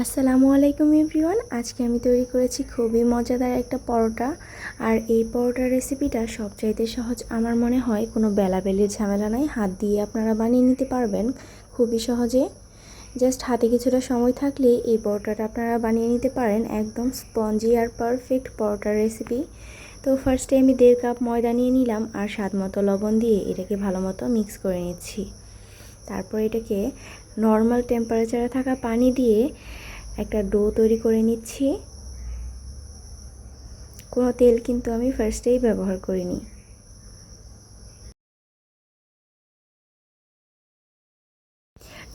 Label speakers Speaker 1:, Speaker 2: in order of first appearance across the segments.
Speaker 1: আসসালামু আলাইকুম এভরিওয়ান। আজকে আমি তৈরি করেছি খুবই মজাদার একটা পরোটা। আর এই পরোটার রেসিপিটা সবচাইতে সহজ আমার মনে হয়, কোনো বেলাবেলির ঝামেলা নাই। হাত দিয়ে আপনারা বানিয়ে নিতে পারবেন খুবই সহজে। জাস্ট হাতে কিছুটা সময় থাকলে এই পরোটাটা আপনারা বানিয়ে নিতে পারেন। একদম স্পঞ্জি আর পারফেক্ট পরোটার রেসিপি। তো ফার্স্টে আমি দেড় কাপ ময়দা নিয়ে নিলাম আর স্বাদ মতো লবণ দিয়ে এটাকে ভালো মতো মিক্স করে নিচ্ছি। তারপর এটাকে নর্মাল টেম্পারেচারে থাকা পানি দিয়ে একটা ডো তৈরি করে নিচ্ছি। কোনো তেল কিন্তু আমি ফার্স্টেই ব্যবহার করিনি।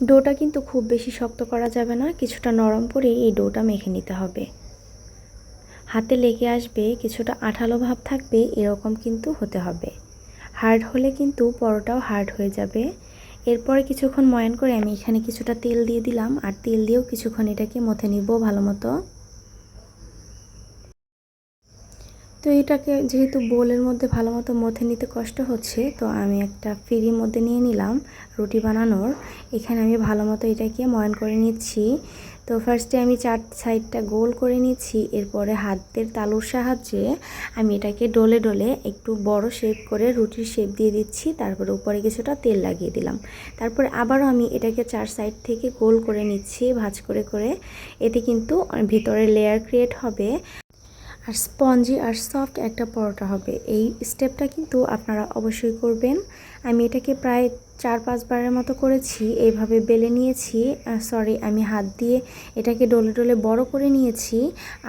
Speaker 1: ডোটা কিন্তু খুব বেশি শক্ত করা যাবে না, কিছুটা নরম করে এই ডোটা মেখে নিতে হবে। হাতে লেগে আসবে, কিছুটা আঠালো ভাব থাকবে, এরকম কিন্তু হতে হবে। হার্ড হলে কিন্তু পরোটাও হার্ড হয়ে যাবে। এরপরে কিছুক্ষণ ময়ান করে আমি এখানে কিছুটা তেল দিয়ে দিলাম, আর তেল দিয়েও কিছুক্ষণ এটাকে মথে নিব ভালো মতো। তো এটাকে যেহেতু বোলের মধ্যে ভালো মতো মথে নিতে কষ্ট হচ্ছে, তো আমি একটা ফ্রির মধ্যে নিয়ে নিলাম রুটি বানানোর। এখানে আমি ভালো মতো এটাকে ময়ান করে নিচ্ছি। তো ফার্স্টে আমি চার সাইডটা গোল করে নিচ্ছি, এরপরে হাতের তালুর সাহায্যে আমি এটাকে ডলে ডলে একটু বড় শেপ করে রুটির শেপ দিয়ে দিচ্ছি, তারপরে উপরে কিছুটা তেল লাগিয়ে দিলাম। তারপরে আবারও আমি এটাকে চার সাইড থেকে গোল করে নিচ্ছি, ভাজ করে করে। এতে কিন্তু ভিতরে লেয়ার ক্রিয়েট হবে। আর স্পঞ্জি আর সফট একটা পরোটা হবে। এই স্টেপটা কিন্তু আপনারা অবশ্যই করবেন। আমি এটাকে প্রায় চার পাঁচবারের মতো করেছি। এইভাবে বেলে নিয়েছি। সরি আমি হাত দিয়ে এটাকে ডলে ডলে বড় করে নিয়েছি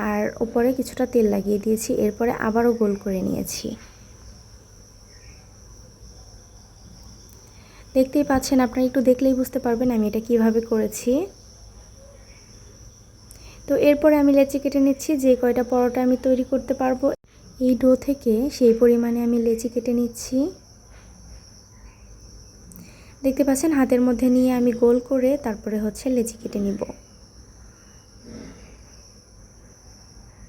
Speaker 1: আর ওপরে কিছুটা তেল লাগিয়ে দিয়েছি। এরপরে আবারও গোল করে নিয়েছি। দেখতেই পাচ্ছেন, আপনারা একটু দেখলেই বুঝতে পারবেন আমি এটা কীভাবে করেছি। তো এরপরে আমি লেচি কেটে নিচ্ছি, যে কয়টা পরোটা আমি তৈরি করতে পারব। এই ডো থেকে সেই পরিমাণে আমি লেচি কেটে নিচ্ছি। দেখতে পাচ্ছেন, হাতের মধ্যে নিয়ে আমি গোল করে তারপরে হচ্ছে লেচি কেটে নিব।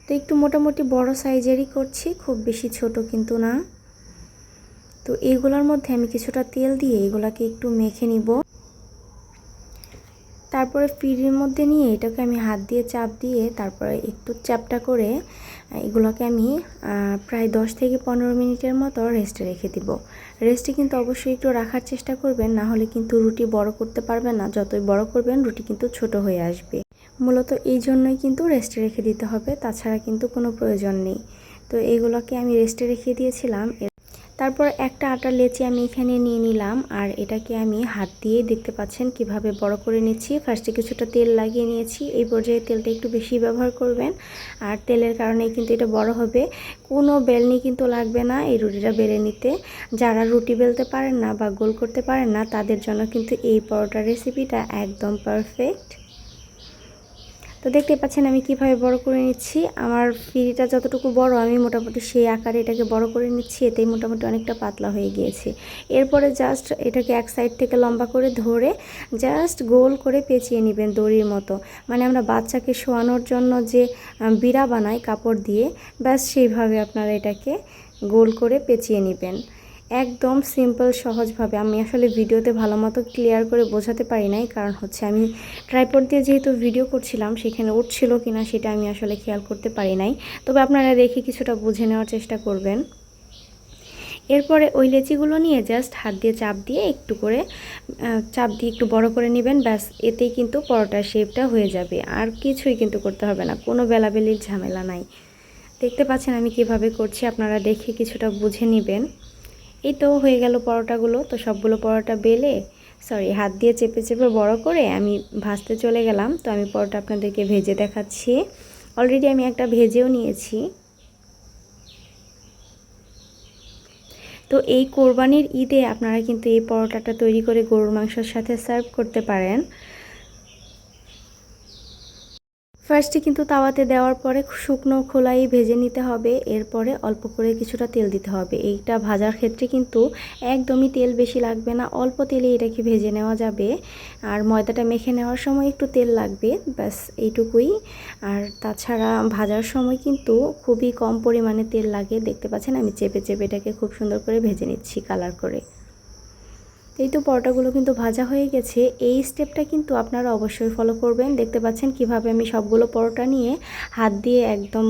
Speaker 1: তো একটু মোটামুটি বড় সাইজেরই করছি, খুব বেশি ছোট কিন্তু না। তো এইগুলোর মধ্যে আমি কিছুটা তেল দিয়ে এগুলাকে একটু মেখে নিব। তারপরে ফ্রিজের মধ্যে নিয়ে এটাকে আমি হাত দিয়ে চাপ দিয়ে তারপরে একটু চাপটা করে এগুলোকে আমি প্রায় দশ থেকে পনেরো মিনিটের মতো রেস্টে রেখে দিব। রেস্টে কিন্তু অবশ্যই একটু রাখার চেষ্টা করবেন, না হলে কিন্তু রুটি বড় করতে পারবেন না। যতই বড় করবেন, রুটি কিন্তু ছোট হয়ে আসবে। মূলত এই জন্যই কিন্তু রেস্টে রেখে দিতে হবে, তাছাড়া কিন্তু কোনো প্রয়োজন নেই। তো এইগুলোকে আমি রেস্টে রেখে দিয়েছিলাম তারপর একটা আটার লেচি আমি এখানে নিয়ে নিলাম, আর এটাকে আমি হাত দিয়ে দেখতে পাচ্ছেন কীভাবে বড় করে নিচ্ছি। ফার্স্টে কিছুটা তেল লাগিয়ে নিয়েছি, এই পর্যায়ে তেলটা একটু বেশি ব্যবহার করবেন, আর তেলের কারণে কিন্তু এটা বড় হবে। কোনো বেলনি কিন্তু লাগবে না এই রুটিটা বেলে নিতে। যারা রুটি বেলতে পারেন না বা গোল করতে পারেন না, তাদের জন্য কিন্তু এই পরোটার রেসিপিটা একদম পারফেক্ট তো দেখতে পাচ্ছেন আমি কীভাবে বড় করে নিচ্ছি। আমার ফিরিটা যতটুকু বড়, আমি মোটামুটি সেই আকারে এটাকে বড় করে নিচ্ছি, এতেই মোটামুটি অনেকটা পাতলা হয়ে গিয়েছে। এরপরে জাস্ট এটাকে এক সাইড থেকে লম্বা করে ধরে জাস্ট গোল করে পেঁচিয়ে নেবেন দড়ির মতো। মানে আমরা বাচ্চাকে শোয়ানোর জন্য যে বিড়া বানাই কাপড় দিয়ে, ব্যাস সেইভাবে আপনারা এটাকে গোল করে পেঁচিয়ে নেবেন। একদম সিম্পল সহজভাবে। আমি আসলে ভিডিওতে ভালো মতো ক্লিয়ার করে বোঝাতে পারি নাই, কারণ হচ্ছে আমি ট্রাইপড দিয়ে যেহেতু ভিডিও করছিলাম, সেখানে উঠছিল কিনা সেটা আমি আসলে খেয়াল করতে পারি নাই। তবে আপনারা দেখে কিছুটা বুঝে নেওয়ার চেষ্টা করবেন। এরপরে ওই লেচিগুলো নিয়ে জাস্ট হাত দিয়ে চাপ দিয়ে একটু করে চাপ দিয়ে একটু বড় করে নেবেন, ব্যাস, এতেই কিন্তু পরোটার শেপটা হয়ে যাবে। আর কিছুই কিন্তু করতে হবে না, কোনো বেলাবেলির ঝামেলা নাই। দেখতে পাচ্ছেন আমি কীভাবে করছি, আপনারা দেখে কিছুটা বুঝে নেবেন। এই তো হয়ে গেল পরোটাগুলো, তো সবগুলো পরোটা বেলে সরি হাত দিয়ে চেপে চেপে বড় করে আমি ভাজতে চলে গেলাম। তো আমি পরোটা আপনাদেরকে ভেজে দেখাচ্ছি। অলরেডি আমি একটা ভেজেও নিয়েছি। তো এই কোরবানির ঈদে আপনারা কিন্তু এই পরোটাটা তৈরি করে গরুর মাংসের সাথে সার্ভ করতে পারেন। ফার্স্টে কিন্তু তাওয়াতে দেওয়ার পরে শুকনো খোলাই ভেজে নিতে হবে। এরপরে অল্প করে কিছুটা তেল দিতে হবে। এইটা ভাজার ক্ষেত্রে কিন্তু একদমই তেল বেশি লাগবে না। অল্প তেলে এটাকে ভেজে নেওয়া যাবে। আর ময়দাটা মেখে নেওয়ার সময় একটু তেল লাগবে। ব্যাস, এইটুকুই। আর তাছাড়া ভাজার সময় কিন্তু খুবই কম পরিমাণে তেল লাগে। দেখতে পাচ্ছেন, আমি চেপে চেপে এটাকে খুব সুন্দর করে ভেজে নিচ্ছি কালার করে। এই তো পরোটাগুলো কিন্তু ভাজা হয়ে গেছে। এই স্টেপটা কিন্তু আপনারা অবশ্যই ফলো করবেন। দেখতে পাচ্ছেন কীভাবে আমি সবগুলো পরোটা নিয়ে হাত দিয়ে একদম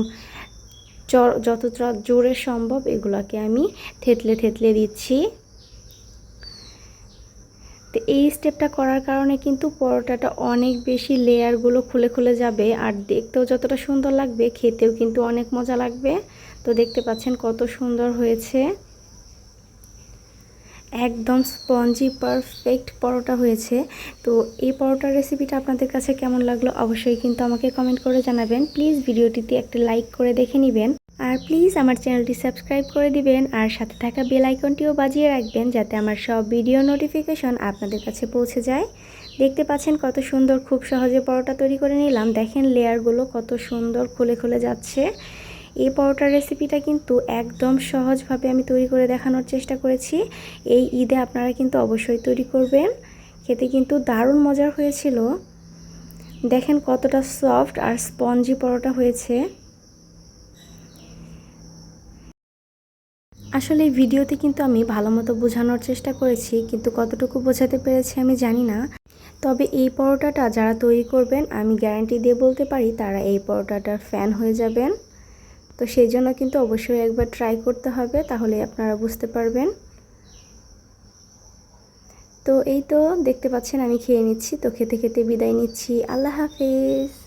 Speaker 1: যতটা জোরে সম্ভব এগুলোকে আমি থেতলে থেতলে দিচ্ছি। তো এই স্টেপটা করার কারণে কিন্তু পরোটাটা অনেক বেশি লেয়ারগুলো খুলে খুলে যাবে। আর দেখতেও যতটা সুন্দর লাগবে, খেতেও কিন্তু অনেক মজা লাগবে। তো দেখতে পাচ্ছেন কত সুন্দর হয়েছে। একদম স্পঞ্জি পারফেক্ট পরোটা হয়েছে। তো এই পরোটার রেসিপিটা আপনাদের কাছে কেমন লাগল অবশ্যই কিন্তু আমাকে কমেন্ট করে জানাবেন। প্লিজ ভিডিওটিতে একটা লাইক করে দেখে নেবেন। আর প্লিজ আমার চ্যানেলটি সাবস্ক্রাইব করে দিবেন। আর সাথে থাকা বেল আইকনটিও বাজিয়ে রাখবেন যাতে আমার সব ভিডিও নোটিফিকেশন আপনাদের কাছে পৌঁছে যায়। দেখতে পাচ্ছেন কত সুন্দর, খুব সহজে পরোটা তৈরি করে নিলাম। দেখেন লেয়ারগুলো কত সুন্দর খুলে খুলে যাচ্ছে। এই পরোটার রেসিপিটা কিন্তু একদম সহজভাবে আমি তৈরি করে দেখানোর চেষ্টা করেছি। এই ঈদে আপনারা কিন্তু অবশ্যই তৈরি করবেন। খেতে কিন্তু দারুণ মজার হয়েছিল। দেখেন কতটা সফট আর স্পঞ্জি পরোটা হয়েছে। আসলে ভিডিওতে কিন্তু আমি ভালো মতো বোঝানোর চেষ্টা করেছি, কিন্তু কতটুকু বোঝাতে পেরেছি আমি জানি না। তবে এই পরোটাটা যারা তৈরি করবেন, আমি গ্যারান্টি দিয়ে বলতে পারি, তারা এই পরোটাটার ফ্যান হয়ে যাবেন। তো সেই জন্য কিন্তু অবশ্যই একবার ট্রাই করতে হবে, তাহলে আপনারা বুঝতে পারবেন। তো এই তো দেখতে পাচ্ছেন আমি খেয়ে নিচ্ছি, তো খেতে খেতে বিদায় নিচ্ছি। আল্লাহ হাফেজ।